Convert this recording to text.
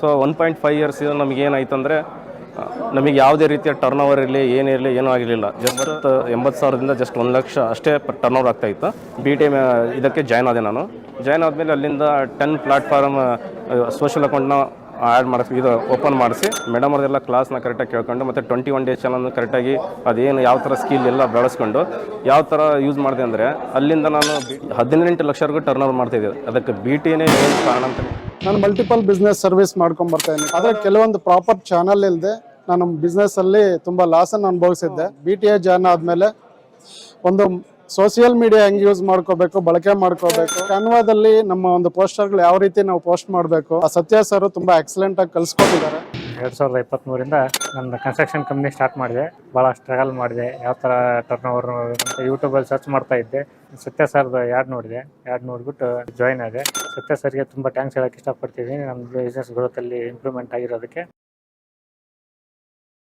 So one point five years ನಮಗೆ ಏನಾಯ್ತು ಅಂದರೆ ನಮಗೆ ಯಾವುದೇ ರೀತಿಯ ಟರ್ನ್ ಓವರ್ ಇರಲಿ ಏನಿರಲಿ ಏನೂ ಆಗಿರಲಿಲ್ಲ. ಜಸ್ಟ್ ಎಂಬತ್ತು ಸಾವಿರದಿಂದ ಜಸ್ಟ್ ಒಂದು ಲಕ್ಷ ಅಷ್ಟೇ ಟರ್ನ್ ಓವರ್ ಆಗ್ತಾ ಇತ್ತು. ಬಿ ಟಿ ಇದಕ್ಕೆ ಜಾಯ್ನ್ ಆದೆ ನಾನು. ಜಾಯ್ನ್ ಆದಮೇಲೆ ಅಲ್ಲಿಂದ ಟೆನ್ ಪ್ಲಾಟ್ಫಾರ್ಮ್ ಸೋಷಿಯಲ್ ಅಕೌಂಟ್ನ ಆ್ಯಡ್ ಮಾಡಿಸಿ ಇದು ಓಪನ್ ಮಾಡಿಸಿ ಮೇಡಮ್ ಅವ್ರದೆಲ್ಲ ಕ್ಲಾಸ್ನ ಕರೆಕ್ಟಾಗಿ ಕೇಳ್ಕೊಂಡು, ಮತ್ತು ಟ್ವೆಂಟಿ ಒನ್ ಡೇ ಚಾನಲ್ ಕರೆಕ್ಟಾಗಿ ಅದೇನು ಯಾವ ಥರ ಸ್ಕಿಲ್ ಎಲ್ಲ ಬೆಳೆಸ್ಕೊಂಡು, ಯಾವ ಥರ ಯೂಸ್ ಮಾಡಿದೆ ಅಂದರೆ, ಅಲ್ಲಿಂದ ನಾನು ಹದಿನೆಂಟು ಲಕ್ಷವರೆಗೂ ಟರ್ನ್ ಓವರ್ ಮಾಡ್ತಿದ್ದೆ ಅದಕ್ಕೆ ಬಿ ಟಿನೇ ಕಾರಣ ಅಂತ ನಾನು ಮಲ್ಟಿಪಲ್ ಬಿಸ್ನೆಸ್ ಸರ್ವಿಸ್ ಮಾಡ್ಕೊಂಡ್ ಬರ್ತಾ ಇದ್ದೀನಿ. ಆದ್ರೆ ಕೆಲವೊಂದು ಪ್ರಾಪರ್ ಚಾನಲ್ ಇಲ್ಲದೆ ನಾನು ಬಿಸ್ನೆಸ್ ಅಲ್ಲಿ ತುಂಬಾ ಲಾಸ್ ಅನ್ನು ಅನುಭವಿಸಿದ್ದೆ. ಬಿ ಟಿ ಎ ಜಾಯ್ನ್ ಆದಮೇಲೆ ಒಂದು ಸೋಷಿಯಲ್ ಮೀಡಿಯಾ ಹೆಂಗೆ ಯೂಸ್ ಮಾಡ್ಕೋಬೇಕು, ಬಳಕೆ ಮಾಡ್ಕೋಬೇಕು ಕ್ಯಾನ್ವಾದಲ್ಲಿ ನಮ್ಮ ಒಂದು ಪೋಸ್ಟರ್ಗಳು ಯಾವ ರೀತಿ ನಾವು ಪೋಸ್ಟ್ ಮಾಡಬೇಕು, ಆ ಸತ್ಯ ಸರ್ ತುಂಬಾ ಎಕ್ಸಲೆಂಟ್ ಆಗಿ ಎರಡು ಸಾವಿರದ ಇಪ್ಪತ್ತ್ಮೂರಿಂದ ನನ್ನ ಕನ್ಸ್ಟ್ರಕ್ಷನ್ ಕಂಪ್ನಿ ಸ್ಟಾರ್ಟ್ ಮಾಡಿದೆ. ಭಾಳ ಸ್ಟ್ರಗಲ್ ಮಾಡಿದೆ. ಯಾವ ಥರ ಟರ್ನ್ ಓವರ್ ಅಂತ ಯೂಟ್ಯೂಬಲ್ಲಿ ಸರ್ಚ್ ಮಾಡ್ತಾ ಇದ್ದೆ. ಸತ್ಯ ಸರ್ದು ಯಾಡ್ ನೋಡಿದೆ? ಯಾಡ್ ನೋಡಿಬಿಟ್ಟು ಜಾಯ್ನ್ ಆದೆ. ಸತ್ಯ ಸರ್ಗೆ ತುಂಬ ಥ್ಯಾಂಕ್ಸ್ ಹೇಳೋಕ್ಕೆ ಇಷ್ಟಪಡ್ತೀನಿ. ನಮ್ಮ ಬಿಸ್ನೆಸ್ ಗ್ರೋತಲ್ಲಿ ಇಂಪ್ರೂವ್ಮೆಂಟ್ ಆಗಿರೋದಕ್ಕೆ.